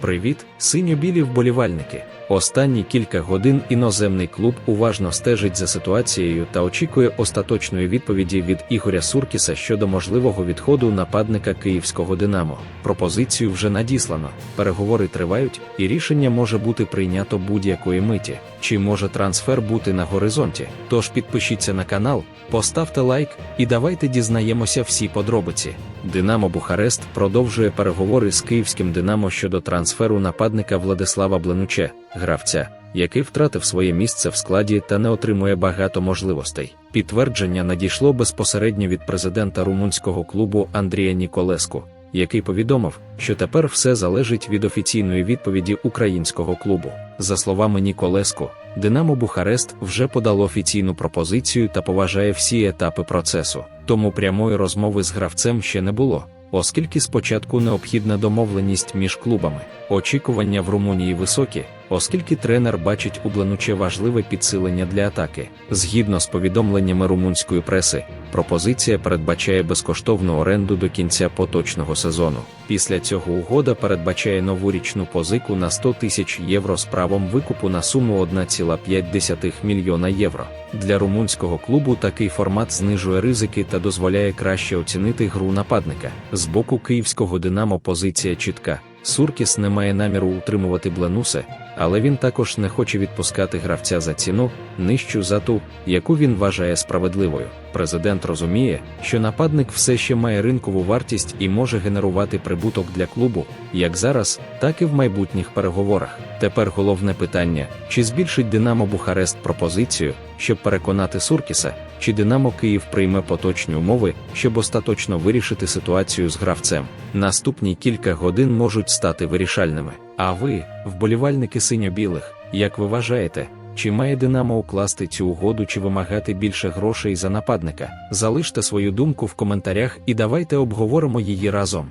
Привіт, синьо-білі вболівальники. Останні кілька годин іноземний клуб уважно стежить за ситуацією та очікує остаточної відповіді від Ігоря Суркіса щодо можливого відходу нападника київського Динамо. Пропозицію вже надіслано. Переговори тривають, і рішення може бути прийнято будь-якої миті. Чи може трансфер бути на горизонті? Тож підпишіться на канал, поставте лайк і давайте дізнаємося всі подробиці. Динамо Бухарест продовжує переговори з київським Динамо щодо трансферу нападника Владислава Бленуче, гравця, який втратив своє місце в складі та не отримує багато можливостей. Підтвердження надійшло безпосередньо від президента румунського клубу Андрія Ніколеску, який повідомив, що тепер все залежить від офіційної відповіді українського клубу. За словами Ніколеску, Динамо Бухарест вже подало офіційну пропозицію та поважає всі етапи процесу, тому прямої розмови з гравцем ще не було. Оскільки спочатку необхідна домовленість між клубами, очікування в Румунії високі, оскільки тренер бачить у Бленуче важливе підсилення для атаки. Згідно з повідомленнями румунської преси, пропозиція передбачає безкоштовну оренду до кінця поточного сезону. Після цього угода передбачає нову річну позику на 100 тисяч євро з правом викупу на суму 1,5 мільйона євро. Для румунського клубу такий формат знижує ризики та дозволяє краще оцінити гру нападника. З боку київського Динамо позиція чітка. Суркіс не має наміру утримувати Бленусе, але він також не хоче відпускати гравця за ціну, нижчу за ту, яку він вважає справедливою. Президент розуміє, що нападник все ще має ринкову вартість і може генерувати прибуток для клубу, як зараз, так і в майбутніх переговорах. Тепер головне питання: чи збільшить Динамо Бухарест пропозицію, щоб переконати Суркіса, чи Динамо Київ прийме поточні умови, щоб остаточно вирішити ситуацію з гравцем. Наступні кілька годин можуть стати вирішальними. А ви, вболівальники синьо-білих, як ви вважаєте? Чи має Динамо укласти цю угоду чи вимагати більше грошей за нападника? Залиште свою думку в коментарях і давайте обговоримо її разом.